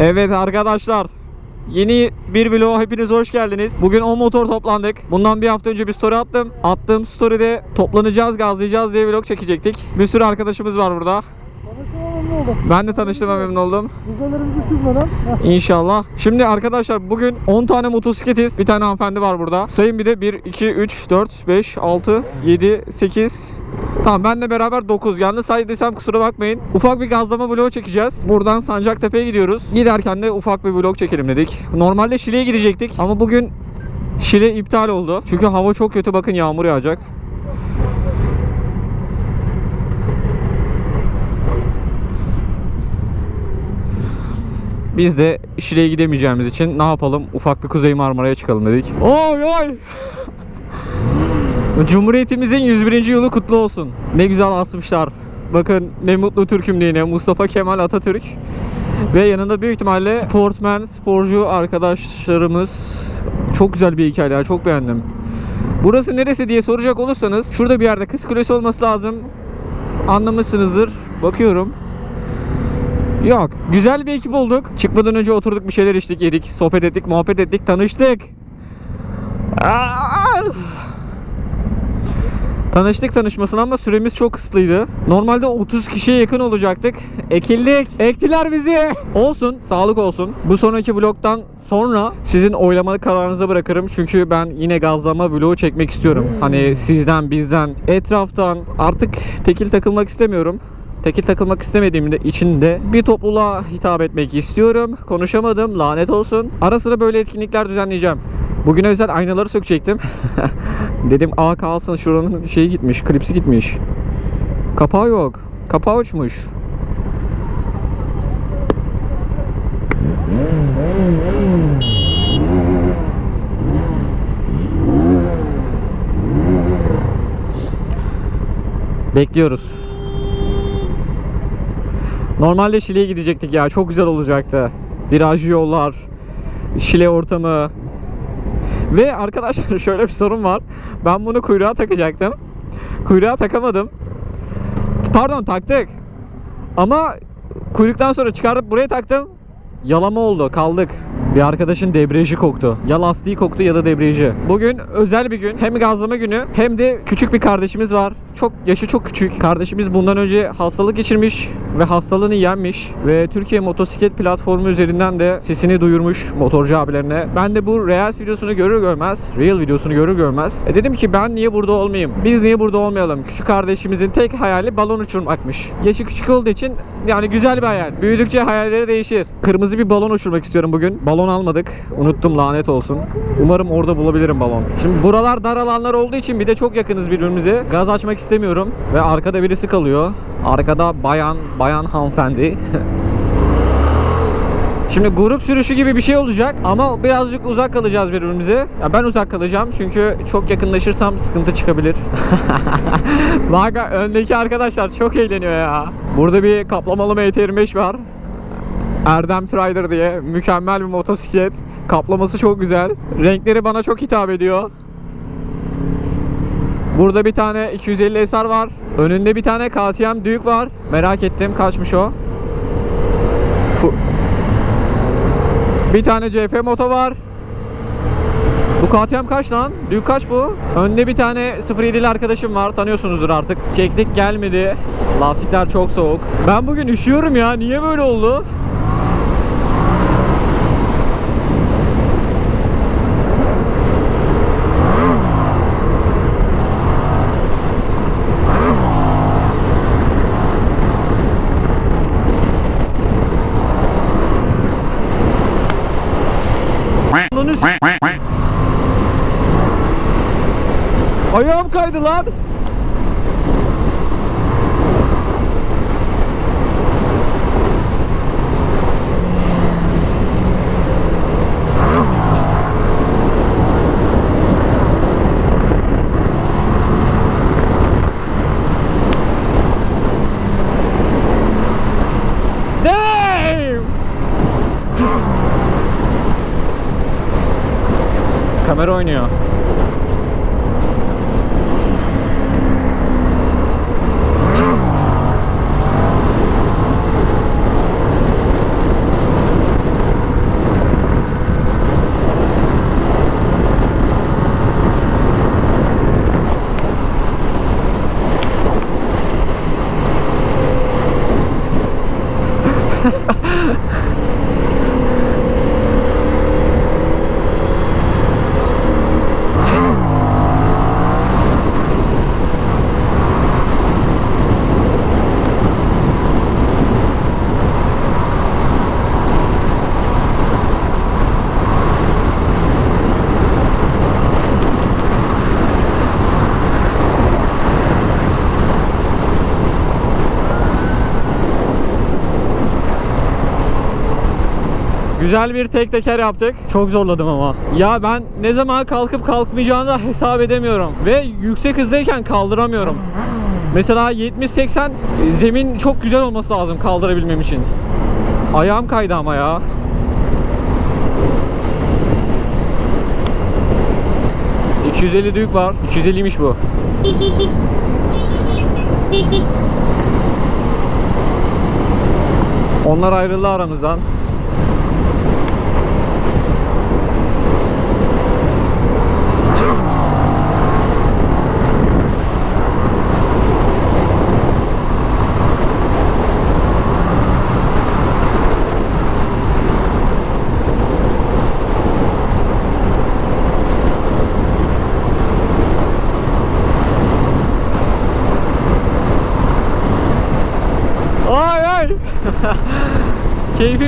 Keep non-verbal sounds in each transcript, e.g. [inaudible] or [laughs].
Evet arkadaşlar. Yeni bir vlog hepiniz hoş geldiniz. Bugün 10 motor toplandık. Bundan bir hafta önce bir story attım. Attığım story'de toplanacağız, gazlayacağız diye vlog çekecektik. Bir sürü arkadaşımız var burada. Memnun oldum. Ben de tanıştığıma memnun oldum. Vizelerimizi çizmeden. [laughs] İnşallah. Şimdi arkadaşlar bugün 10 tane motosikletiz. Bir tane hanımefendi var burada. Sayın bir de 1, 2, 3, 4, 5, 6, 7, 8. Tamam benle beraber 9. Yalnız saydıysam kusura bakmayın. Ufak bir gazlama vlogu çekeceğiz. Buradan Sancaktepe'ye gidiyoruz. Giderken de ufak bir vlog çekelim dedik. Normalde Şile'ye gidecektik ama bugün Şile iptal oldu. Çünkü hava çok kötü. Bakın yağmur yağacak. Biz de Şile'ye gidemeyeceğimiz için ne yapalım? Ufak bir Kuzey Marmara'ya çıkalım dedik. Oy oy! Cumhuriyetimizin 101. yılı kutlu olsun. Ne güzel asmışlar. Bakın ne mutlu Türk'üm diyene Mustafa Kemal Atatürk. Ve yanında büyük ihtimalle sportmen, sporcu arkadaşlarımız. Çok güzel bir hikaye ya, çok beğendim. Burası neresi diye soracak olursanız şurada bir yerde Kız Kulesi olması lazım. Anlamışsınızdır. Bakıyorum. Yok. Güzel bir ekip olduk. Çıkmadan önce oturduk bir şeyler içtik, yedik, sohbet ettik, muhabbet ettik, tanıştık. Aa! Tanıştık tanışmasına ama süremiz çok kısıtlıydı. Normalde 30 kişiye yakın olacaktık. Ekildik. Ektiler bizi. Olsun. Sağlık olsun. Bu sonraki vlogdan sonra sizin oylamalı kararınıza bırakırım. Çünkü ben yine gazlama vlogu çekmek istiyorum. Hani sizden, bizden, etraftan artık tekil takılmak istemiyorum. Tekil takılmak istemediğim de içinde bir topluluğa hitap etmek istiyorum. Konuşamadım. Lanet olsun. Ara sıra böyle etkinlikler düzenleyeceğim. Bugün özel aynaları sökecektim. [laughs] Dedim aa kalsın şuranın şeyi gitmiş, klipsi gitmiş. Kapağı yok. Kapağı uçmuş. Bekliyoruz. Normalde Şile'ye gidecektik ya. Çok güzel olacaktı. Virajlı yollar, Şile ortamı, ve arkadaşlar [laughs] şöyle bir sorun var. Ben bunu kuyruğa takacaktım. Kuyruğa takamadım. Pardon taktık. Ama kuyruktan sonra çıkarıp buraya taktım. Yalama oldu. Kaldık. Bir arkadaşın debriyajı koktu. Ya lastiği koktu ya da debriyajı. Bugün özel bir gün. Hem gazlama günü hem de küçük bir kardeşimiz var. Çok yaşı çok küçük. Kardeşimiz bundan önce hastalık geçirmiş ve hastalığını yenmiş ve Türkiye motosiklet platformu üzerinden de sesini duyurmuş motorcu abilerine. Ben de bu Reels videosunu görür görmez, Real videosunu görür görmez e dedim ki ben niye burada olmayayım? Biz niye burada olmayalım? Küçük kardeşimizin tek hayali balon uçurmakmış. Yaşı küçük olduğu için yani güzel bir hayal. Büyüdükçe hayalleri değişir. Kırmızı bir balon uçurmak istiyorum bugün. Balon almadık. Unuttum lanet olsun. Umarım orada bulabilirim balon. Şimdi buralar dar alanlar olduğu için bir de çok yakınız birbirimize. Gaz açmak istemiyorum ve arkada birisi kalıyor. Arkada bayan, bayan hanımefendi. [laughs] Şimdi grup sürüşü gibi bir şey olacak ama birazcık uzak kalacağız birbirimize. Ya ben uzak kalacağım çünkü çok yakınlaşırsam sıkıntı çıkabilir. [laughs] Bak öndeki arkadaşlar çok eğleniyor ya. Burada bir kaplamalı MT25 var. Erdem Trider diye mükemmel bir motosiklet. Kaplaması çok güzel. Renkleri bana çok hitap ediyor. Burada bir tane 250 SR var. Önünde bir tane KTM Duke var. Merak ettim kaçmış o. Bir tane CF moto var. Bu KTM kaç lan? Duke kaç bu? Önde bir tane 07'li arkadaşım var. Tanıyorsunuzdur artık. Çektik gelmedi. Lastikler çok soğuk. Ben bugün üşüyorum ya. Niye böyle oldu? Ananı s- Ayağım kaydı lan. Damn! Kamera oynuyor. Güzel bir tek teker yaptık. Çok zorladım ama. Ya ben ne zaman kalkıp kalkmayacağını da hesap edemiyorum. Ve yüksek hızdayken kaldıramıyorum. Mesela 70-80 zemin çok güzel olması lazım kaldırabilmem için. Ayağım kaydı ama ya. ...250 düğük var. 250'ymiş bu. Onlar ayrıldı aramızdan. Ay ay.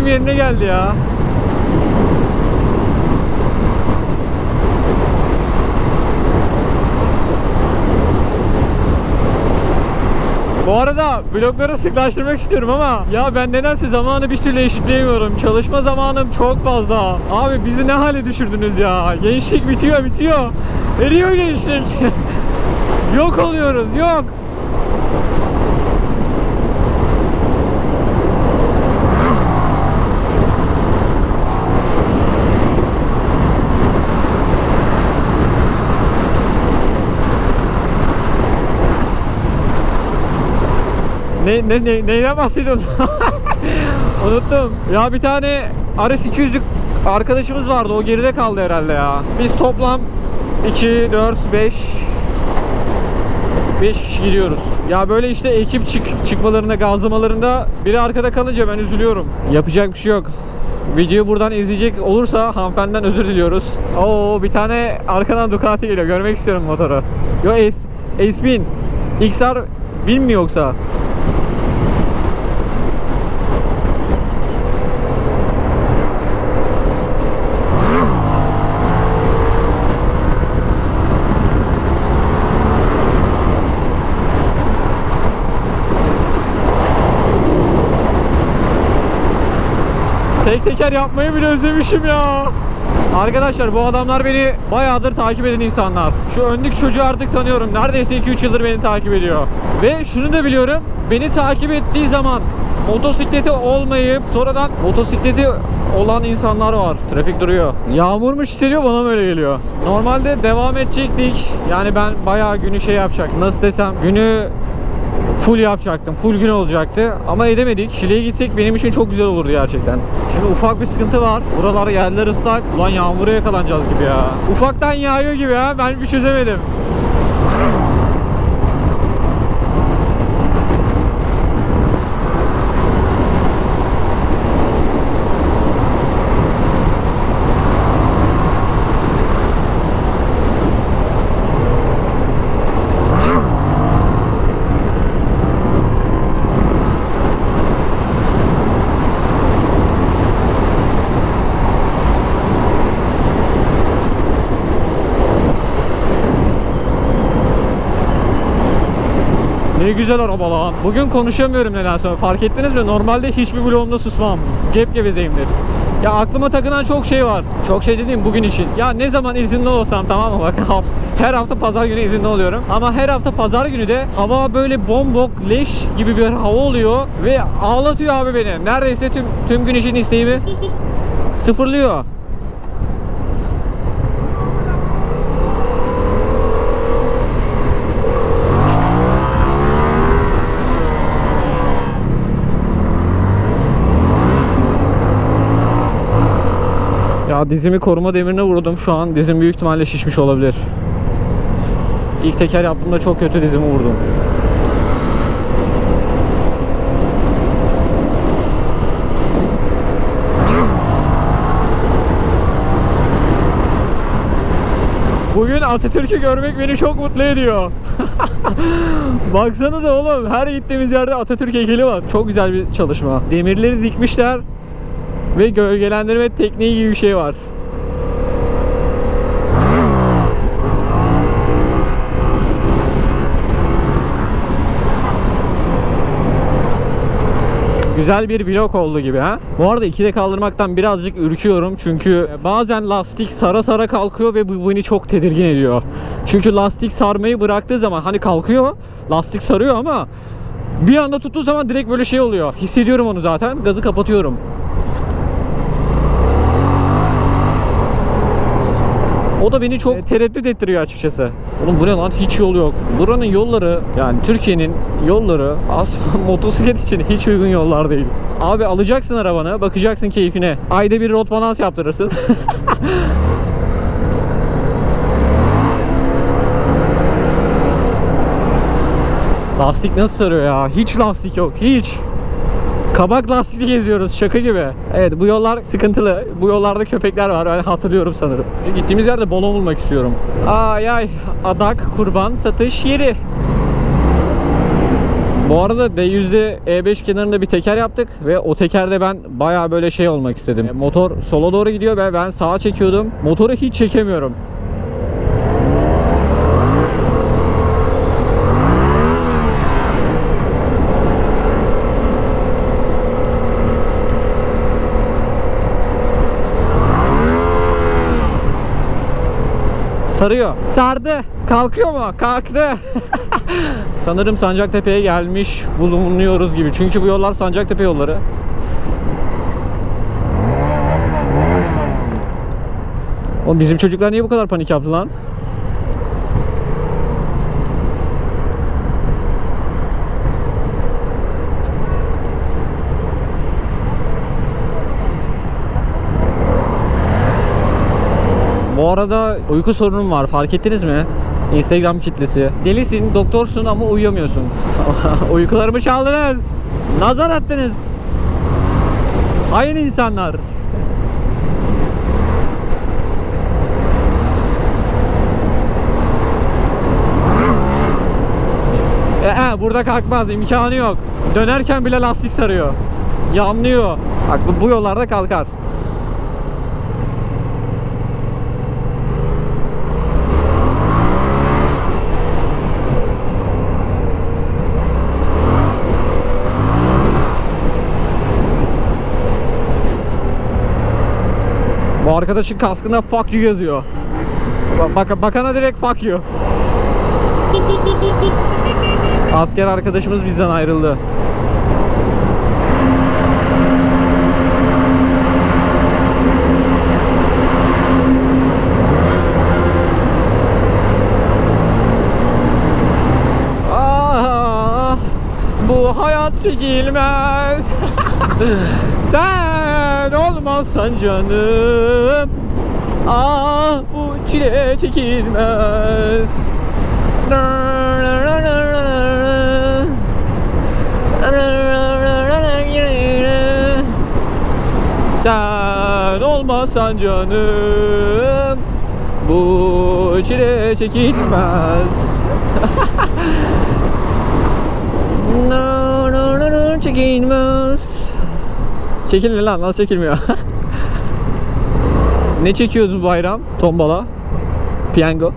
Yerine geldi ya. Bu arada blokları sıklaştırmak istiyorum ama ya ben nedense zamanı bir türlü eşitleyemiyorum. Çalışma zamanım çok fazla. Abi bizi ne hale düşürdünüz ya? Gençlik bitiyor bitiyor. Eriyor gençlik. [laughs] yok oluyoruz yok. Ne ne ne neyden bahsediyorsun? [laughs] Unuttum. Ya bir tane RS 200'lük arkadaşımız vardı. O geride kaldı herhalde ya. Biz toplam 2 4 5 5 kişi gidiyoruz. Ya böyle işte ekip çık çıkmalarında, gazlamalarında biri arkada kalınca ben üzülüyorum. Yapacak bir şey yok. Videoyu buradan izleyecek olursa hanımefendiden özür diliyoruz. Oo bir tane arkadan Ducati geliyor. Görmek istiyorum motoru. Yo Ace, Ace 1000. XR 1000 mi yoksa? Tek teker yapmayı bile özlemişim ya. Arkadaşlar bu adamlar beni bayağıdır takip eden insanlar. Şu öndeki çocuğu artık tanıyorum. Neredeyse 2-3 yıldır beni takip ediyor. Ve şunu da biliyorum. Beni takip ettiği zaman motosikleti olmayıp sonradan motosikleti olan insanlar var. Trafik duruyor. Yağmurmuş hissediyor bana mı öyle geliyor. Normalde devam edecektik. Yani ben bayağı günü şey yapacak. Nasıl desem günü full yapacaktım. Full gün olacaktı. Ama edemedik. Şile'ye gitsek benim için çok güzel olurdu gerçekten. Şimdi ufak bir sıkıntı var. Buralar yerler ıslak. Ulan yağmura yakalanacağız gibi ya. Ufaktan yağıyor gibi ya. Ben bir çözemedim. Ne güzel araba lan. Bugün konuşamıyorum nedense. Fark ettiniz mi? Normalde hiçbir vlogumda susmam. Gep gevezeyimdir. Ya aklıma takılan çok şey var. Çok şey dediğim bugün için. Ya ne zaman izinli olsam tamam mı? Bak [laughs] her hafta pazar günü izinli oluyorum. Ama her hafta pazar günü de hava böyle bombok, leş gibi bir hava oluyor. Ve ağlatıyor abi beni. Neredeyse tüm, tüm gün için isteğimi [laughs] sıfırlıyor. Ya dizimi koruma demirine vurdum. Şu an dizim büyük ihtimalle şişmiş olabilir. İlk teker yaptığımda çok kötü dizimi vurdum. Bugün Atatürk'ü görmek beni çok mutlu ediyor. [laughs] Baksanıza oğlum her gittiğimiz yerde Atatürk heykeli var. Çok güzel bir çalışma. Demirleri dikmişler ve gölgelendirme tekniği gibi bir şey var. Güzel bir vlog oldu gibi ha. Bu arada ikide kaldırmaktan birazcık ürküyorum çünkü bazen lastik sara sara kalkıyor ve bu beni çok tedirgin ediyor. Çünkü lastik sarmayı bıraktığı zaman hani kalkıyor, lastik sarıyor ama bir anda tuttuğu zaman direkt böyle şey oluyor. Hissediyorum onu zaten. Gazı kapatıyorum. O da beni çok tereddüt ettiriyor açıkçası. Oğlum bu ne lan? Hiç yol yok. Buranın yolları yani Türkiye'nin yolları aslında [laughs] motosiklet için hiç uygun yollar değil. Abi alacaksın arabanı, bakacaksın keyfine. Ayda bir rot balans yaptırırsın. [laughs] lastik nasıl sarıyor ya? Hiç lastik yok, hiç. Kabak lastikli geziyoruz şaka gibi. Evet bu yollar sıkıntılı. Bu yollarda köpekler var. Ben hatırlıyorum sanırım. Gittiğimiz yerde balon bulmak istiyorum. Ay ay adak kurban satış yeri. Bu arada D100'de E5 kenarında bir teker yaptık ve o tekerde ben baya böyle şey olmak istedim. Motor sola doğru gidiyor ve ben sağa çekiyordum. Motoru hiç çekemiyorum. Sarıyor. Sardı. Kalkıyor mu? Kalktı. [laughs] Sanırım Sancaktepe'ye gelmiş bulunuyoruz gibi. Çünkü bu yollar Sancaktepe yolları. O bizim çocuklar niye bu kadar panik yaptı lan? Arada uyku sorunum var fark ettiniz mi? Instagram kitlesi. Delisin, doktorsun ama uyuyamıyorsun. [laughs] Uykularımı çaldınız. Nazar attınız. Hain insanlar. Ee, burada kalkmaz imkanı yok. Dönerken bile lastik sarıyor. Yanlıyor. Bak bu yollarda kalkar. Arkadaşın kaskında fuck you yazıyor. Bak, bak- bakana direkt fuck you. [laughs] Asker arkadaşımız bizden ayrıldı. Ah, bu hayat çekilmez. [laughs] Sen olmazsan canım. Ah bu çile çekilmez. Sen olmazsan canım bu çile çekilmez. çekilmez. Çekilir lan nasıl çekilmiyor? [laughs] ne çekiyoruz bu bayram? Tombala. Piyango.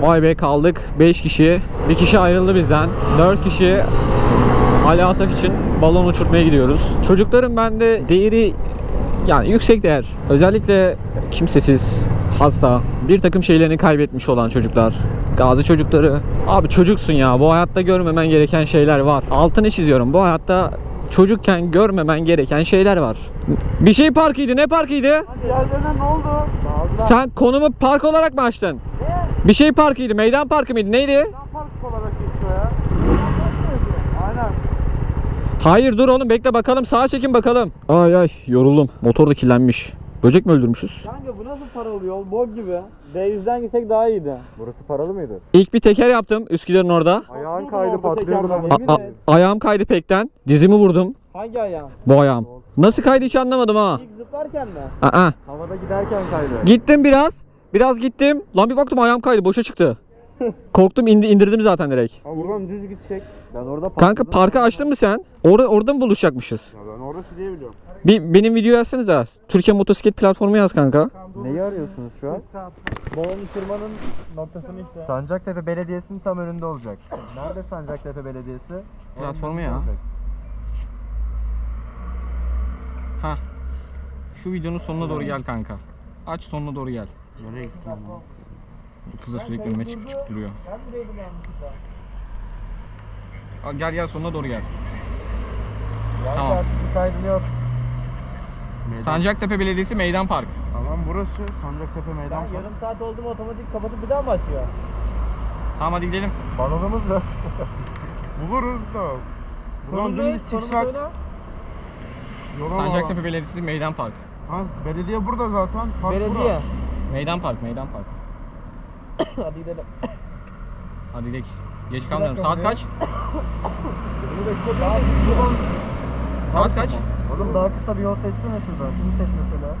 Vay be kaldık 5 kişi. Bir kişi ayrıldı bizden. 4 kişi Ali Asaf için balon uçurtmaya gidiyoruz. Çocukların bende değeri yani yüksek değer. Özellikle kimsesiz, hasta, bir takım şeylerini kaybetmiş olan çocuklar. Gazi çocukları. Abi çocuksun ya. Bu hayatta görmemen gereken şeyler var. Altını çiziyorum. Bu hayatta çocukken görmemen gereken şeyler var. Bir şey parkıydı. Ne parkıydı? Diğerlerine ne oldu? Dağıldılar. Sen konumu park olarak mı açtın? Bir şey parkıydı. Meydan parkı mıydı? Neydi? Neden park olarak geçiyor ya? Aynen. Hayır dur oğlum bekle bakalım. Sağa çekin bakalım. Ay ay yoruldum. Motor da kirlenmiş. Böcek mi öldürmüşüz? Kanka bu nasıl paralı yol? Bok gibi. D100'den gitsek daha iyiydi. Burası paralı mıydı? İlk bir teker yaptım Üsküdar'ın orada. Ayağın kaydı tekerden. lan. A- a- ayağım kaydı pekten. Dizimi vurdum. Hangi ayağın? Bu ayağım. Nasıl kaydı hiç anlamadım ha. İlk zıplarken mi? Aa. Havada giderken kaydı. Gittim biraz. Biraz gittim. Lan bir baktım ayağım kaydı. Boşa çıktı. [laughs] Korktum indi, indirdim zaten direkt. Ha buradan düz gidecek. Ben orada Kanka parkı açtın mı sen? Orada orada mı buluşacakmışız? Ya ben orada Orası diye biliyorum. Bir benim video yazsanıza. Türkiye motosiklet platformu yaz kanka. Neyi arıyorsunuz şu an? Babamın tırmanın noktasını işte. Sancaktepe Belediyesi'nin tam önünde olacak. Nerede Sancaktepe Belediyesi? Platformu ya. Olacak. Ha. Şu videonun sonuna doğru gel kanka. Aç sonuna doğru gel. Nereye gittin lan? Bu kız da sürekli önüme çıkıp çıkıp duruyor. Ben buraydım yanlışlıkla. Gel gel sonuna doğru gel. Yani Tamam. artık bir kaydım yok. Meydan. Sancaktepe Belediyesi Meydan Park. Tamam burası Sancaktepe Meydan. Ben yarım saat oldu mu otomatik kapatıp bir daha mı açıyor? Tamam hadi gidelim. Balonumuz yok. [laughs] Buluruz da. Buradan dümdüz çıksak yola Sancaktepe Belediyesi Meydan Park. Ha, belediye burada zaten. Park Belediye. bura. Meydan Park, Meydan Park. [coughs] Hadi gidelim. Hadi gidelim. Geç kalmayalım. Saat kaç? Saat kaç? Oğlum daha kısa bir yol seçsene şuradan. Şunu seç mesela.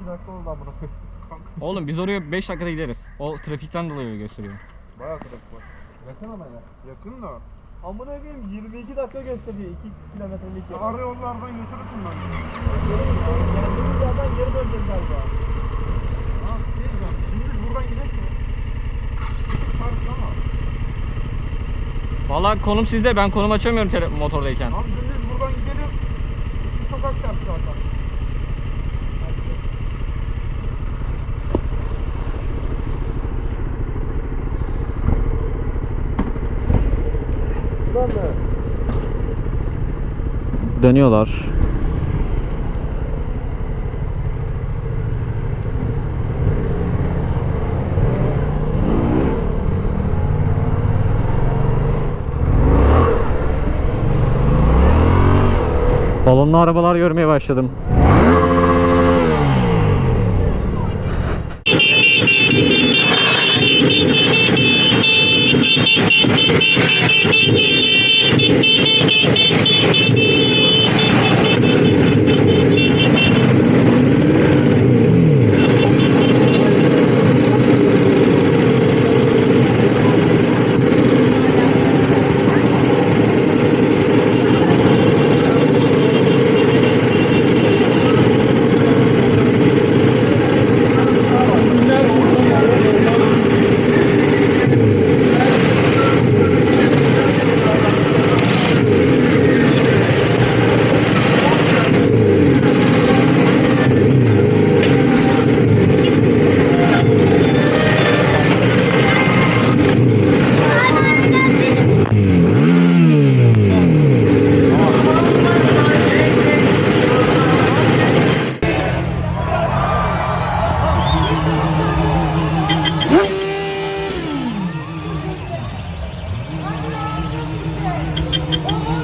2 dakika oldu amına koyayım. [laughs] Oğlum biz oraya 5 dakikada gideriz. O trafikten dolayı öyle gösteriyor. Bayağı trafik var. Yakın ama ya. Yakın da. Amına koyayım 22 dakika gösteriyor 2 kilometrelik yol. Ara yollardan götürürsün bence. Geri döneceğiz galiba. Ha, değil yani. Şimdi buradan gidelim mi? Park ama. Vallahi konum sizde. Ben konum açamıyorum tele- motordayken. Abi dümdüz buradan gidelim. İki sokak ters zaten. Buradan? Dönüyorlar. Balonlu arabalar görmeye başladım. Oh!